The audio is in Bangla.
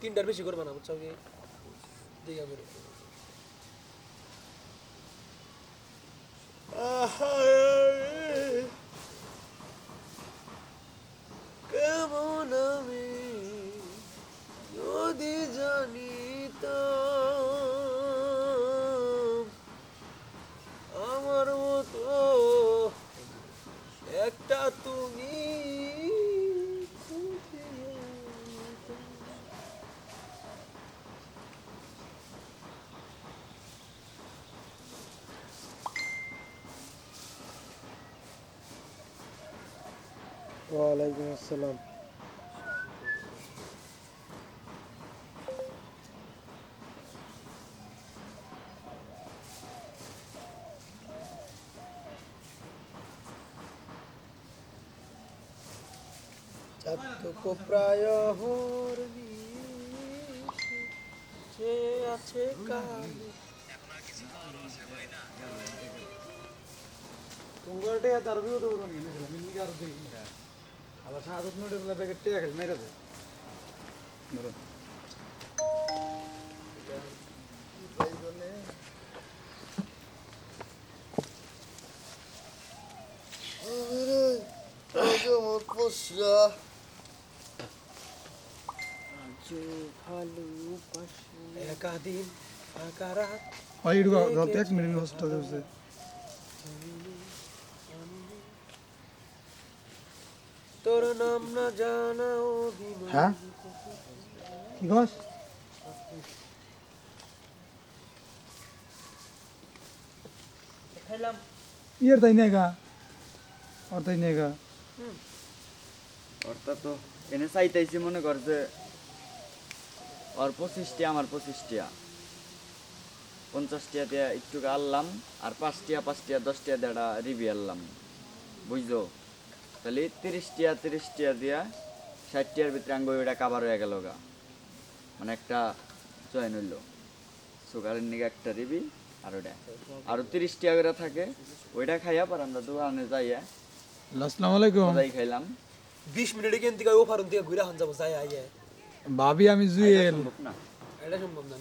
তিনটার বেশি করবে না বুঝছ? কি ওয়ালাইকুম আসসালাম চাতক প্রায় সে আছে কালে তোমারটা তার বিও তো মিনি আবার সাত মিনিটের বেলা প্যাকেট টিয়া খেলে মেরে দে ধরো একাদিন ফাঁকা রাত ভাই ইডু গলতে এক মিনিট হসপিটাল যাচ্ছে তোর নাম না জানা অভিমান হ্যাঁ? কি খাইলাম ইয়ের তাই নেগা। আর তাই নেগা। অর্থাৎ তো এনে চাইতেছি মনে কর যে ওর পঁচিশটিয়া আমার পঁচিশটিয়া। পঞ্চাশটিয়া দিয়ে একটু আনলাম আর পাঁচটিয়া পাঁচটিয়া দশটিয়া দেড়া রিবি আনলাম। বুঝছ? তাহলে তিরিশটিয়া তিরিশটিয়া দিয়া ষাটটিয়ার ভিতরে আঙ্গ ওইটা কাবার হয়ে গেল গা। মানে একটা জয়েন হইল। সুগারের নিগে একটা দিবি আর ওটা আরও তিরিশটিয়া করে থাকে ওইটা খাইয়া পর আমরা দোকানে যাইয়া আসসালামু আলাইকুম। ওটাই খাইলাম। বিশ মিনিটে কিন্তু ও ফারুন থেকে ঘুরে হান যাব যাই আইয়ে। ভাবি আমি জুয়েল। এটা সম্ভব না।